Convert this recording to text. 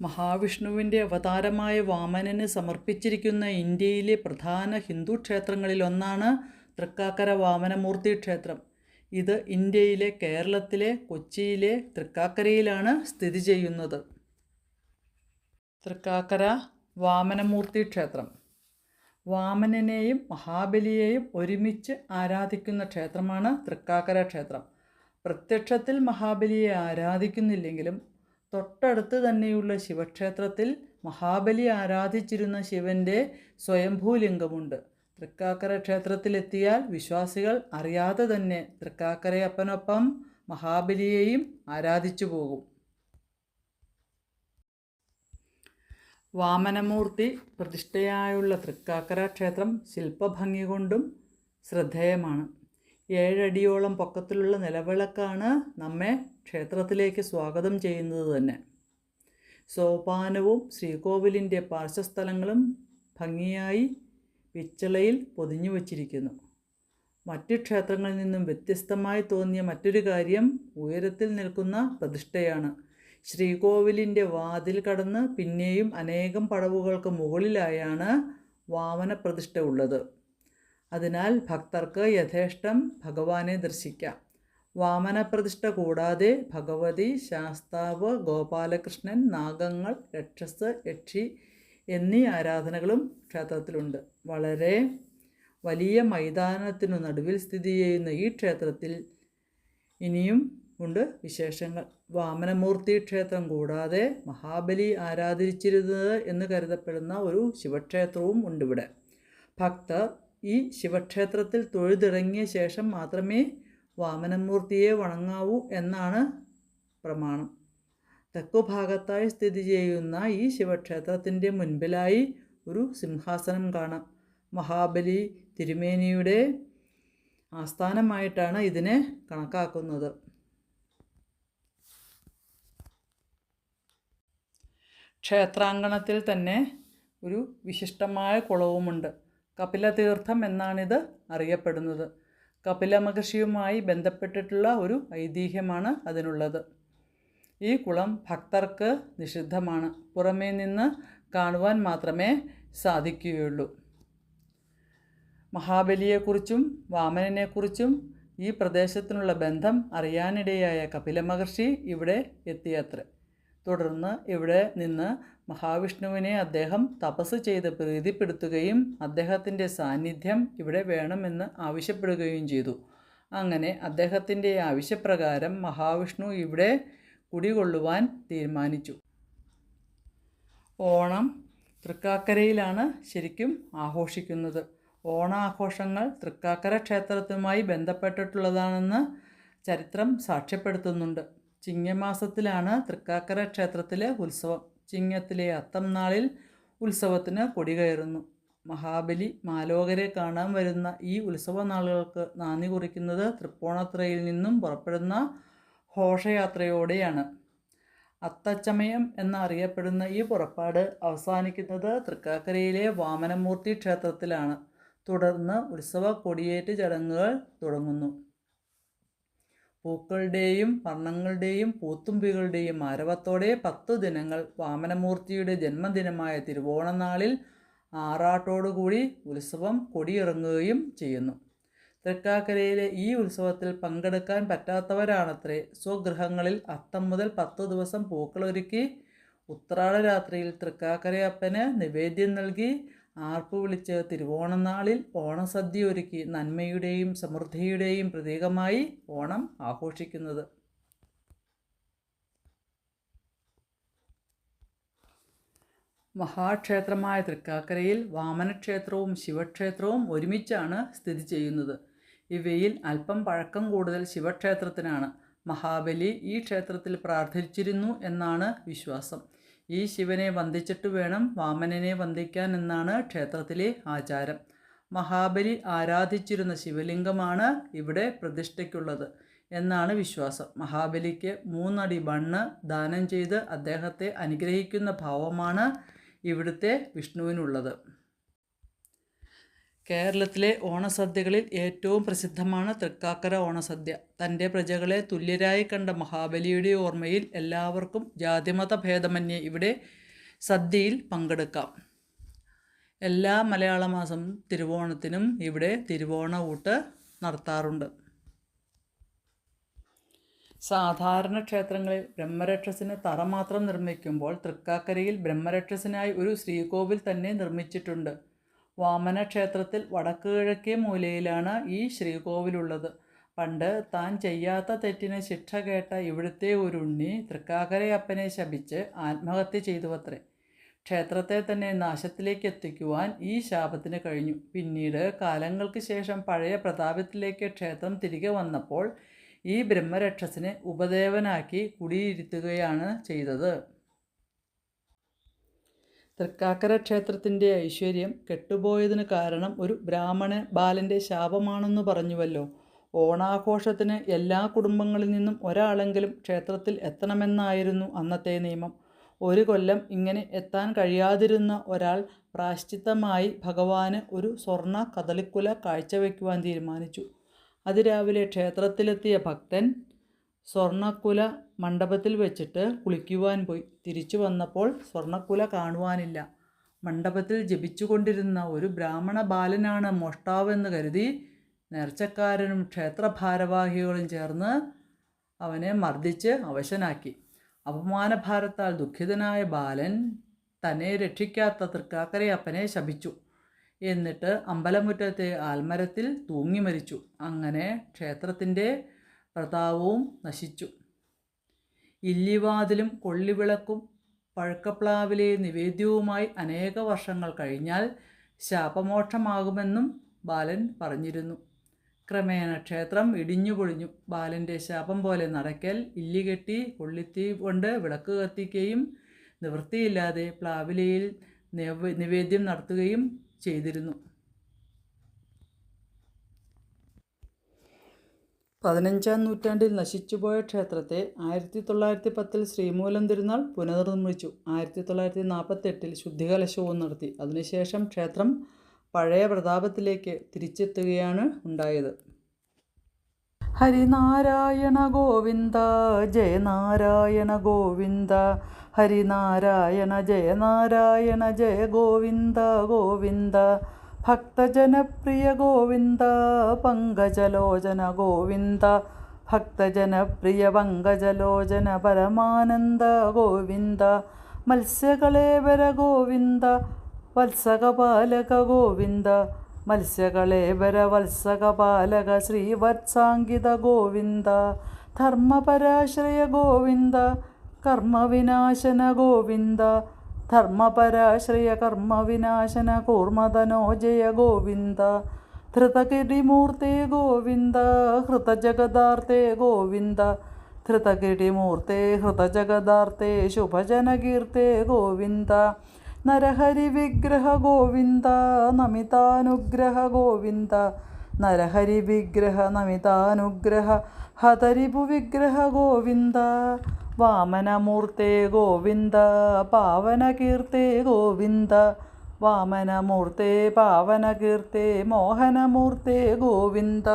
മഹാവിഷ്ണുവിന്റെ അവതാരമായ വാമനന് സമർപ്പിച്ചിരിക്കുന്ന ഇന്ത്യയിലെ പ്രധാന ഹിന്ദു ക്ഷേത്രങ്ങളിലൊന്നാണ് തൃക്കാക്കര വാമനമൂർത്തി ക്ഷേത്രം. ഇത് ഇന്ത്യയിലെ കേരളത്തിലെ കൊച്ചിയിലെ തൃക്കാക്കരയിലാണ് സ്ഥിതി ചെയ്യുന്നത്. തൃക്കാക്കര വാമനമൂർത്തി ക്ഷേത്രം. വാമനനെയും മഹാബലിയെയും ഒരുമിച്ച് ആരാധിക്കുന്ന ക്ഷേത്രമാണ് തൃക്കാക്കര ക്ഷേത്രം. പ്രത്യക്ഷത്തിൽ മഹാബലിയെ ആരാധിക്കുന്നില്ലെങ്കിലും തൊട്ടടുത്ത് തന്നെയുള്ള ശിവക്ഷേത്രത്തിൽ മഹാബലി ആരാധിച്ചിരുന്ന ശിവന്റെ സ്വയംഭൂലിംഗമുണ്ട്. തൃക്കാക്കര ക്ഷേത്രത്തിലെത്തിയാൽ വിശ്വാസികൾ അറിയാതെ തന്നെ തൃക്കാക്കരയപ്പനൊപ്പം മഹാബലിയെയും ആരാധിച്ചു പോകും. വാമനമൂർത്തി പ്രതിഷ്ഠയായുള്ള തൃക്കാക്കര ക്ഷേത്രം ശില്പഭംഗി കൊണ്ടും ശ്രദ്ധേയമാണ്. ഏഴടിയോളം പൊക്കത്തിലുള്ള നിലവിളക്കാണ് നമ്മെ ക്ഷേത്രത്തിലേക്ക് സ്വാഗതം ചെയ്യുന്നത് തന്നെ. സോപാനവും ശ്രീകോവിലിന്റെ പാർശ്വസ്ഥലങ്ങളും ഭംഗിയായി പിച്ചളയിൽ പൊതിഞ്ഞു വച്ചിരിക്കുന്നു. മറ്റു ക്ഷേത്രങ്ങളിൽ നിന്നും വ്യത്യസ്തമായി തോന്നിയ മറ്റൊരു കാര്യം ഉയരത്തിൽ നിൽക്കുന്ന പ്രതിഷ്ഠയാണ്. ശ്രീകോവിലിന്റെ വാതിൽ കടന്ന് പിന്നെയും അനേകം പടവുകൾക്ക് മുകളിലായാണ് വാമന പ്രതിഷ്ഠ ഉള്ളത്. അതിനാൽ ഭക്തർക്ക് യഥേഷ്ടം ഭഗവാനെ ദർശിക്കാം. വാമനപ്രതിഷ്ഠ കൂടാതെ ഭഗവതി ശാസ്താവ് ഗോപാലകൃഷ്ണൻ നാഗങ്ങൾ രക്ഷസ് യക്ഷി എന്നീ ആരാധനകളും ക്ഷേത്രത്തിലുണ്ട്. വളരെ വലിയ മൈതാനത്തിനു നടുവിൽ സ്ഥിതി ചെയ്യുന്ന ഈ ക്ഷേത്രത്തിൽ ഇനിയും ഉണ്ട് വിശേഷങ്ങൾ. വാമനമൂർത്തി ക്ഷേത്രം കൂടാതെ മഹാബലി ആരാധിച്ചിരുന്നത് എന്ന് കരുതപ്പെടുന്ന ഒരു ശിവക്ഷേത്രവും ഉണ്ടിവിടെ ഭക്തർ ഈ ശിവക്ഷേത്രത്തിൽ തൊഴുതിറങ്ങിയ ശേഷം മാത്രമേ വാമനമൂർത്തിയെ വണങ്ങാവൂ എന്നാണ് പ്രമാണം. തെക്കുഭാഗത്തായി സ്ഥിതി ചെയ്യുന്ന ഈ ശിവക്ഷേത്രത്തിന്റെ മുൻപിലായി ഒരു സിംഹാസനം കാണാം. മഹാബലി തിരുമേനിയുടെ ആസ്ഥാനമായിട്ടാണ് ഇതിനെ കണക്കാക്കുന്നത്. ക്ഷേത്രാങ്കണത്തിൽ തന്നെ ഒരു വിശിഷ്ടമായ കുളവുമുണ്ട്. കപിലതീർത്ഥം എന്നാണിത് അറിയപ്പെടുന്നത്. കപില മഹർഷിയുമായി ബന്ധപ്പെട്ടിട്ടുള്ള ഒരു ഐതിഹ്യമാണ് അതിനുള്ളത്. ഈ കുളം ഭക്തർക്ക് നിഷിദ്ധമാണ്. പുറമേ നിന്ന് കാണുവാൻ മാത്രമേ സാധിക്കുകയുള്ളൂ. മഹാബലിയെക്കുറിച്ചും വാമനനെക്കുറിച്ചും ഈ പ്രദേശത്തിനുള്ള ബന്ധം അറിയാനിടയായ കപില മഹർഷി ഇവിടെ എത്തിയത്രേ. തുടർന്ന് ഇവിടെ നിന്ന് മഹാവിഷ്ണുവിനെ അദ്ദേഹം തപസ് ചെയ്ത് പ്രീതിപ്പെടുത്തുകയും അദ്ദേഹത്തിന്റെ സാന്നിധ്യം ഇവിടെ വേണമെന്ന് ആവശ്യപ്പെടുകയും ചെയ്തു. അങ്ങനെ അദ്ദേഹത്തിന്റെ ആവശ്യപ്രകാരം മഹാവിഷ്ണു ഇവിടെ കുടികൊള്ളുവാൻ തീരുമാനിച്ചു. ഓണം തൃക്കാക്കരയിലാണ് ശരിക്കും ആഘോഷിക്കുന്നത്. ഓണാഘോഷങ്ങൾ തൃക്കാക്കര ക്ഷേത്രത്തുമായി ബന്ധപ്പെട്ടിട്ടുള്ളതാണെന്ന് ചരിത്രം സാക്ഷ്യപ്പെടുത്തുന്നുണ്ട്. ചിങ്ങമാസത്തിലാണ് തൃക്കാക്കര ക്ഷേത്രത്തിലെ ഉത്സവം. ചിങ്ങത്തിലെ അത്തം നാളിൽ ഉത്സവത്തിന് കൊടികയറുന്നു മഹാബലി മാലോകരെ കാണാൻ വരുന്ന ഈ ഉത്സവ നാളുകൾക്ക് നാന്ദി കുറിക്കുന്നത് തൃപ്പൂണിത്തുറയിൽ നിന്നും പുറപ്പെടുന്ന ഘോഷയാത്രയോടെയാണ്. അത്തച്ചമയം എന്നറിയപ്പെടുന്ന ഈ പുറപ്പാട് അവസാനിക്കുന്നത് തൃക്കാക്കരയിലെ വാമനമൂർത്തി ക്ഷേത്രത്തിലാണ്. തുടർന്ന് ഉത്സവ കൊടിയേറ്റ് ചടങ്ങുകൾ തുടങ്ങുന്നു. പൂക്കളുടെയും വർണങ്ങളുടെയും പൂത്തുമ്പികളുടെയും ആരവത്തോടെ പത്തു ദിനങ്ങൾ വാമനമൂർത്തിയുടെ ജന്മദിനമായ തിരുവോണനാളിൽ ആറാട്ടോടുകൂടി ഉത്സവം കൊടിയിറങ്ങുകയും ചെയ്യുന്നു. തൃക്കാക്കരയിലെ ഈ ഉത്സവത്തിൽ പങ്കെടുക്കാൻ പറ്റാത്തവരാണത്രേ. സ്വഗൃഹങ്ങളിൽ അത്തം മുതൽ പത്തു ദിവസം പൂക്കളൊരുക്കി ഉത്രാട രാത്രിയിൽ തൃക്കാക്കരയപ്പന് നിവേദ്യം നൽകി ആർപ്പ് വിളിച്ച് തിരുവോണനാളിൽ ഓണസദ്യ ഒരുക്കി നന്മയുടെയും സമൃദ്ധിയുടെയും പ്രതീകമായി ഓണം ആഘോഷിക്കുന്നത്. മഹാക്ഷേത്രമായ തൃക്കാക്കരയിൽ വാമനക്ഷേത്രവും ശിവക്ഷേത്രവും ഒരുമിച്ചാണ് സ്ഥിതി ചെയ്യുന്നത്. ഇവയിൽ അല്പം പഴക്കം കൂടുതൽ ശിവക്ഷേത്രത്തിനാണ്. മഹാബലി ഈ ക്ഷേത്രത്തിൽ പ്രാർത്ഥിച്ചിരുന്നു എന്നാണ് വിശ്വാസം. ഈ ശിവനെ വന്ദിച്ചിട്ട് വേണം വാമനനെ വന്ദിക്കാൻ എന്നാണ് ക്ഷേത്രത്തിലെ ആചാരം. മഹാബലി ആരാധിച്ചിരുന്ന ശിവലിംഗമാണ് ഇവിടെ പ്രതിഷ്ഠയ്ക്കുള്ളത് എന്നാണ് വിശ്വാസം. മഹാബലിക്ക് മൂന്നടി മണ്ണ് ദാനം ചെയ്ത് അദ്ദേഹത്തെ അനുഗ്രഹിക്കുന്ന ഭാവമാണ് ഇവിടുത്തെ വിഷ്ണുവിനുള്ളത്. കേരളത്തിലെ ഓണസദ്യകളിൽ ഏറ്റവും പ്രസിദ്ധമാണ് തൃക്കാക്കര ഓണസദ്യ. തന്റെ പ്രജകളെ തുല്യരായി കണ്ട മഹാബലിയുടെ ഓർമ്മയിൽ എല്ലാവർക്കും ജാതിമത ഭേദമന്യേ ഇവിടെ സദ്യയിൽ പങ്കെടുക്കാം. എല്ലാ മലയാള മാസം തിരുവോണത്തിനും ഇവിടെ തിരുവോണ ഊട്ട് നടത്താറുണ്ട്. സാധാരണ ക്ഷേത്രങ്ങളിൽ ബ്രഹ്മരക്ഷസിന് തറ മാത്രം നിർമ്മിക്കുമ്പോൾ തൃക്കാക്കരയിൽ ബ്രഹ്മരക്ഷസിനായി ഒരു ശ്രീകോവിൽ തന്നെ നിർമ്മിച്ചിട്ടുണ്ട്. വാമന ക്ഷേത്രത്തിൽ വടക്ക് കിഴക്കേ മൂലയിലാണ് ഈ ശ്രീകോവിലുള്ളത്. പണ്ട് താൻ ചെയ്യാത്ത തെറ്റിന് ശിക്ഷ കേട്ട ഇവിടുത്തെ ഒരു ഉണ്ണി തൃക്കാക്കരയപ്പനെ ശപിച്ച് ആത്മഹത്യ ചെയ്തുവത്രേ. ക്ഷേത്രത്തെ തന്നെ നാശത്തിലേക്ക് എത്തിക്കുവാൻ ഈ ശാപത്തിന് കഴിഞ്ഞു. പിന്നീട് കാലങ്ങൾക്ക് ശേഷം പഴയ പ്രതാപത്തിലേക്ക് ക്ഷേത്രം തിരികെ വന്നപ്പോൾ ഈ ബ്രഹ്മരക്ഷസിനെ ഉപദേവനാക്കി കുടിയിരുത്തുകയാണ് ചെയ്തത്. തൃക്കാക്കര ക്ഷേത്രത്തിന്റെ ഐശ്വര്യം കെട്ടുപോയതിന് കാരണം ഒരു ബ്രാഹ്മണ ബാലന്റെ ശാപമാണെന്ന് പറഞ്ഞുവല്ലോ. ഓണാഘോഷത്തിന് എല്ലാ കുടുംബങ്ങളിൽ നിന്നും ഒരാളെങ്കിലും ക്ഷേത്രത്തിൽ എത്തണമെന്നായിരുന്നു അന്നത്തെ നിയമം. ഒരു കൊല്ലം ഇങ്ങനെ എത്താൻ കഴിയാതിരുന്ന ഒരാൾ പ്രാശ്ചിത്തമായി ഭഗവാന് ഒരു സ്വർണ കദളിക്കുല കാഴ്ചവെക്കുവാൻ തീരുമാനിച്ചു. അതിരാവിലെ ക്ഷേത്രത്തിലെത്തിയ ഭക്തൻ സ്വർണക്കുല മണ്ഡപത്തിൽ വെച്ചിട്ട് കുളിക്കുവാൻ പോയി. തിരിച്ചു വന്നപ്പോൾ സ്വർണക്കുല കാണുവാനില്ല. മണ്ഡപത്തിൽ ജപിച്ചുകൊണ്ടിരുന്ന ഒരു ബ്രാഹ്മണ ബാലനാണ് മോഷ്ടാവെന്ന് കരുതി നേർച്ചക്കാരനും ക്ഷേത്രഭാരവാഹികളും ചേർന്ന് അവനെ മർദ്ദിച്ച് അവശനാക്കി. അപമാനഭാരത്താൽ ദുഃഖിതനായ ബാലൻ തന്നെ രക്ഷിക്കാത്ത തൃക്കാക്കരയപ്പനെ ശപിച്ചു. എന്നിട്ട് അമ്പലമുറ്റത്തെ ആൽമരത്തിൽ തൂങ്ങി മരിച്ചു. അങ്ങനെ ക്ഷേത്രത്തിന്റെ പ്രതാപവും നശിച്ചു. ഇല്ലിവാതിലും കൊള്ളിവിളക്കും പഴക്കപ്ലാവിലെ നിവേദ്യവുമായി അനേക വർഷങ്ങൾ കഴിഞ്ഞാൽ ശാപമോക്ഷമാകുമെന്നും ബാലൻ പറഞ്ഞിരുന്നു. ക്രമേണ ക്ഷേത്രം ഇടിഞ്ഞു പൊളിഞ്ഞു ബാലന്റെ ശാപം പോലെ നടക്കൽ ഇല്ലികെട്ടി കൊള്ളിത്തീ കൊണ്ട് വിളക്ക് കത്തിക്കുകയും നിവൃത്തിയില്ലാതെ പ്ലാവിലയിൽ നിവേദ്യം നടത്തുകയും ചെയ്തിരുന്നു. പതിനഞ്ചാം നൂറ്റാണ്ടിൽ നശിച്ചുപോയ ക്ഷേത്രത്തെ ആയിരത്തി തൊള്ളായിരത്തി പത്തിൽ ശ്രീമൂലം തിരുനാൾ പുനർനിർമ്മിച്ചു. ആയിരത്തി തൊള്ളായിരത്തി നാൽപ്പത്തെട്ടിൽ ശുദ്ധികലശവും നടത്തി. അതിനുശേഷം ക്ഷേത്രം പഴയ പ്രതാപത്തിലേക്ക് തിരിച്ചെത്തുകയാണ് ഉണ്ടായത്. ഹരിനാരായണ ഗോവിന്ദ ജയനാരായണ ഗോവിന്ദ. ഹരിനാരായണ ജയനാരായണ ജയ ഗോവിന്ദ ഗോവിന്ദ. ഭക്തജനപ്രിയ ഗോവിന്ദ പങ്കജലോചന ഗോവിന്ദ. ഭക്തജനപ്രിയ പങ്കജലോചന പരമാനന്ദ ഗോവിന്ദ. മത്സ്യകളേവര ഗോവിന്ദ വത്സകപാലക ഗോവിന്ദ. മത്സ്യകളേവര വത്സകപാലക ശ്രീവത്സാങ്കിത ഗോവിന്ദ. ധർമ്മപരാശ്രയ ഗോവിന്ദ കർമ്മവിനാശന ഗോവിന്ദ. ധർമ്മപരാശ്രയ കർമ്മവിനാശന കൂർമതനോജയ ഗോവിന്ദ ധൃതകിടിമൂർത്തേ ഗോവിന്ദ ഹൃതജഗദാർത്തേ ഗോവിന്ദ ധൃതകിടിമൂർത്തേ ഹൃതജഗദാർത്തേ ശുഭജനകീർത്തേ ഗോവിന്ദ നരഹരി വിഗ്രഹ ഗോവിന്ദ നമിതാനുഗ്രഹ ഗോവിന്ദ നരഹരി വിഗ്രഹ നമിതാനുഗ്രഹ ഹതരിപു വിഗ്രഹ ഗോവിന്ദ വാമനമൂർത്തേ ഗോവിന്ദ പാവനകീർത്തേ ഗോവിന്ദ. വാമനമൂർത്തേ പാവനകീർത്തേ മോഹനമൂർത്തേ ഗോവിന്ദ.